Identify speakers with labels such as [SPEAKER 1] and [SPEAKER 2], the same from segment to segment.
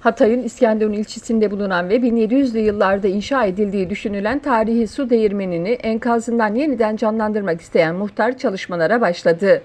[SPEAKER 1] Hatay'ın İskenderun ilçesinde bulunan ve 1700'lü yıllarda inşa edildiği düşünülen tarihi su değirmenini enkazından yeniden canlandırmak isteyen muhtar çalışmalara başladı.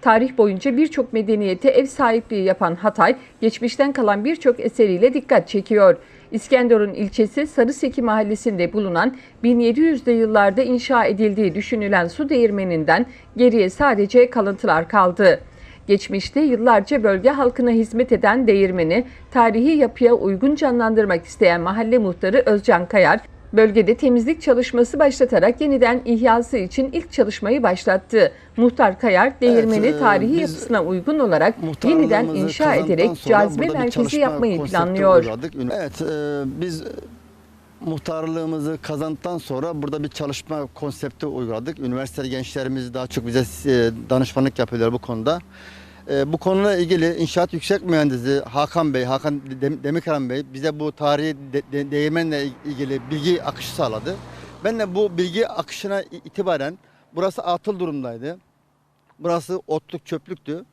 [SPEAKER 1] Tarih boyunca birçok medeniyete ev sahipliği yapan Hatay, geçmişten kalan birçok eseriyle dikkat çekiyor. İskenderun ilçesi Sarıseki mahallesinde bulunan 1700'lü yıllarda inşa edildiği düşünülen su değirmeninden geriye sadece kalıntılar kaldı. Geçmişte yıllarca bölge halkına hizmet eden değirmeni tarihi yapıya uygun canlandırmak isteyen mahalle muhtarı Özcan Kayar, bölgede temizlik çalışması başlatarak yeniden ihyası için ilk çalışmayı başlattı. Muhtar Kayar, değirmeni
[SPEAKER 2] e,
[SPEAKER 1] tarihi yapısına uygun olarak yeniden inşa ederek cazibe merkezi yapmayı planlıyor.
[SPEAKER 2] Evet, e, biz muhtarlığımızı kazandıktan sonra burada bir çalışma konsepti uyguladık. Üniversite gençlerimiz daha çok bize e, danışmanlık yapıyorlar bu konuda. E, bu konuyla ilgili İnşaat Yüksek Mühendisi Hakan Bey, Hakan Dem- Demirkaran Bey bize bu tarihi de- değirmenle ilgili bilgi akışı sağladı. Ben de bu bilgi akışına itibaren burası atıl durumdaydı. Burası otluk çöplüktü.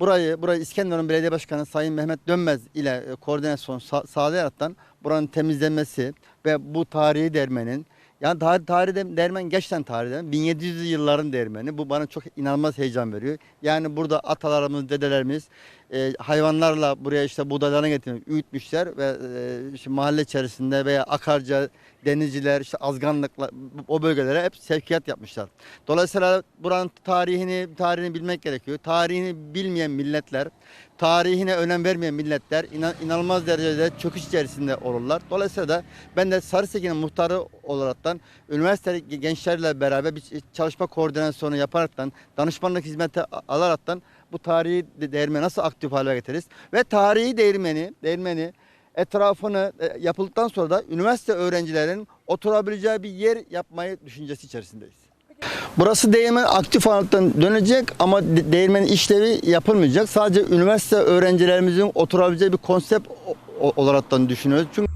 [SPEAKER 2] Burayı, burayı İskenderun Belediye Başkanı Sayın Mehmet Dönmez ile e, koordinasyon sa- sağlayaraktan buranın temizlenmesi ve bu tarihi dermenin yani tarih, tarih de- dermen gerçekten tarih dermen 1700'lü yılların dermeni. Bu bana çok inanılmaz heyecan veriyor. Yani burada atalarımız, dedelerimiz e, hayvanlarla buraya işte buğdaylarını getirmiş, üyütmüşler ve e, işte mahalle içerisinde veya Akarca, denizciler, işte azganlıkla o bölgelere hep sevkiyat yapmışlar. Dolayısıyla buranın tarihini tarihini bilmek gerekiyor. Tarihini bilmeyen milletler, tarihine önem vermeyen milletler inan, inanılmaz derecede çöküş içerisinde olurlar. Dolayısıyla da ben de Sarısekin'in muhtarı olaraktan üniversite gençlerle beraber bir çalışma koordinasyonu yaparaktan danışmanlık hizmeti alaraktan bu tarihi de- değirmeni nasıl aktif hale getiririz ve tarihi değirmeni değirmeni etrafını e, yapıldıktan sonra da üniversite öğrencilerin oturabileceği bir yer yapmayı düşüncesi içerisindeyiz. Burası değirmen aktif olaraktan dönecek ama de- değirmenin işlevi yapılmayacak. Sadece üniversite öğrencilerimizin oturabileceği bir konsept olaraktan düşünüyoruz. Çünkü